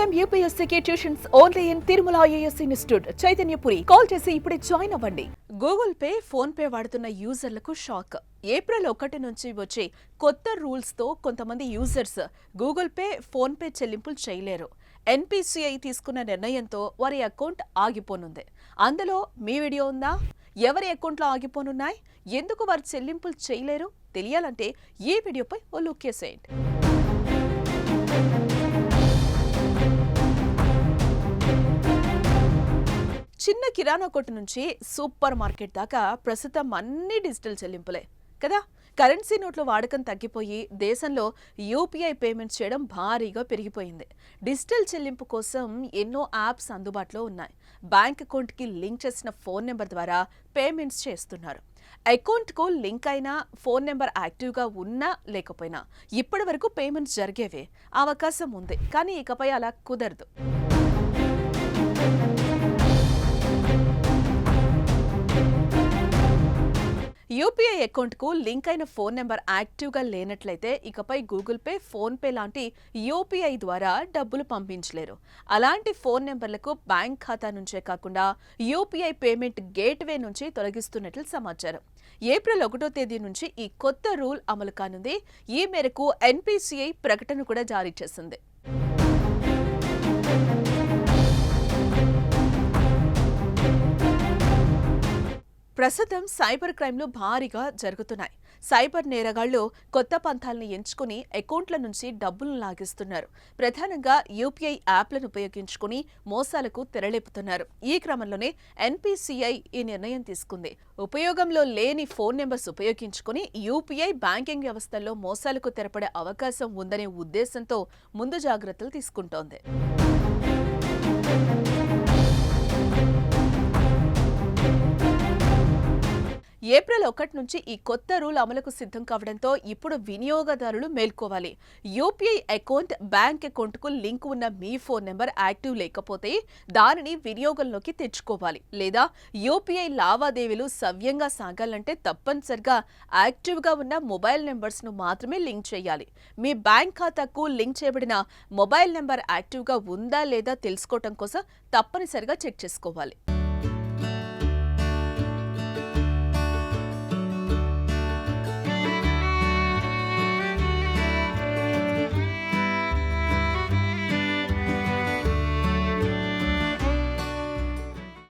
Time యూపీఎస్సీకి tuitions only in Tirumala IAS institute. Chaitanyapuri. Call చేసి ఇప్పుడే join అవ్వండి. Google Pay phone pay వాడుతున్న యూజర్లకు shock. April ఒకటి నుంచి వచ్చే కొత్త రూల్స్తో కొంతమంది users Google Pay PhonePe చెల్లింపులు చేయలేరు. ఎన్పిసిఐ తీసుకున్న నిర్ణయంతో వారి అకౌంట్ ఆగిపోనుంది. అందులో మీ వీడియో ఉందా? ఎవరి అకౌంట్లో ఆగిపోనున్నాయి? ఎందుకు వారు చెల్లింపులు చేయలేరు? తెలియాలంటే ఈ వీడియోపై ఓ లుక్ వేసేయండి. చిన్న కిరాణా కొట్టు నుంచి సూపర్ మార్కెట్ దాకా ప్రస్తుతం అన్ని డిజిటల్ చెల్లింపులే కదా? కరెన్సీ నోట్ల వాడకం తగ్గిపోయి దేశంలో యూపీఐ పేమెంట్స్ చేయడం భారీగా పెరిగిపోయింది. డిజిటల్ చెల్లింపు కోసం ఎన్నో యాప్స్ అందుబాటులో ఉన్నాయి. బ్యాంక్ అకౌంట్కి లింక్ చేసిన ఫోన్ నెంబర్ ద్వారా పేమెంట్స్ చేస్తున్నారు. అకౌంట్కు లింక్ అయినా ఫోన్ నెంబర్ యాక్టివ్గా ఉన్నా లేకపోయినా ఇప్పటి వరకు పేమెంట్స్ జరిగేవే. అవకాశం ఉంది కానీ ఇకపై అలా కుదరదు. యూపీఐ అకౌంట్కు లింక్ అయిన ఫోన్ నెంబర్ యాక్టివ్గా లేనట్లయితే ఇకపై గూగుల్ పే ఫోన్పే లాంటి యూపీఐ ద్వారా డబ్బులు పంపించలేరు. అలాంటి ఫోన్ నెంబర్లకు బ్యాంక్ ఖాతా నుంచే కాకుండా యూపీఐ పేమెంట్ గేట్వే నుంచి తొలగిస్తున్నట్లు సమాచారం. ఏప్రిల్ ఒకటో తేదీ నుంచి ఈ కొత్త రూల్ అమలు కానుంది. ఈ మేరకు ఎన్పిసిఐ ప్రకటన కూడా జారీ చేసింది. ప్రస్తుతం సైబర్ క్రైమ్లు భారీగా జరుగుతున్నాయి. సైబర్ నేరగాళ్ళు కొత్త పంథాలను ఎంచుకుని అకౌంట్ల నుంచి డబ్బులను లాగిస్తున్నారు. ప్రధానంగా యూపీఐ యాప్లను ఉపయోగించుకుని మోసాలకు తెరలేపుతున్నారు. ఈ క్రమంలోనే ఎన్పిసిఐ ఈ నిర్ణయం తీసుకుంది. ఉపయోగంలో లేని ఫోన్ నెంబర్స్ ఉపయోగించుకుని యూపీఐ బ్యాంకింగ్ వ్యవస్థల్లో మోసాలకు తెరపడే అవకాశం ఉందనే ఉద్దేశంతో ముందు జాగ్రత్తలు తీసుకుంటోంది. ఏప్రిల్ ఒకటి నుంచి ఈ కొత్త రూల్ అమలుకు సిద్ధం కావడంతో ఇప్పుడు వినియోగదారులు మేల్కోవాలి. యూపీఐ అకౌంట్ బ్యాంక్ అకౌంట్కు లింక్ ఉన్న మీ ఫోన్ నెంబర్ యాక్టివ్ లేకపోతే దానిని వినియోగంలోకి తెచ్చుకోవాలి. లేదా యూపీఐ లావాదేవీలు సవ్యంగా సాగాలంటే తప్పనిసరిగా యాక్టివ్గా ఉన్న మొబైల్ నెంబర్స్ను మాత్రమే లింక్ చేయాలి. మీ బ్యాంక్ ఖాతాకు లింక్ చేయబడిన మొబైల్ నెంబర్ యాక్టివ్గా ఉందా లేదా తెలుసుకోవటం కోసం తప్పనిసరిగా చెక్ చేసుకోవాలి.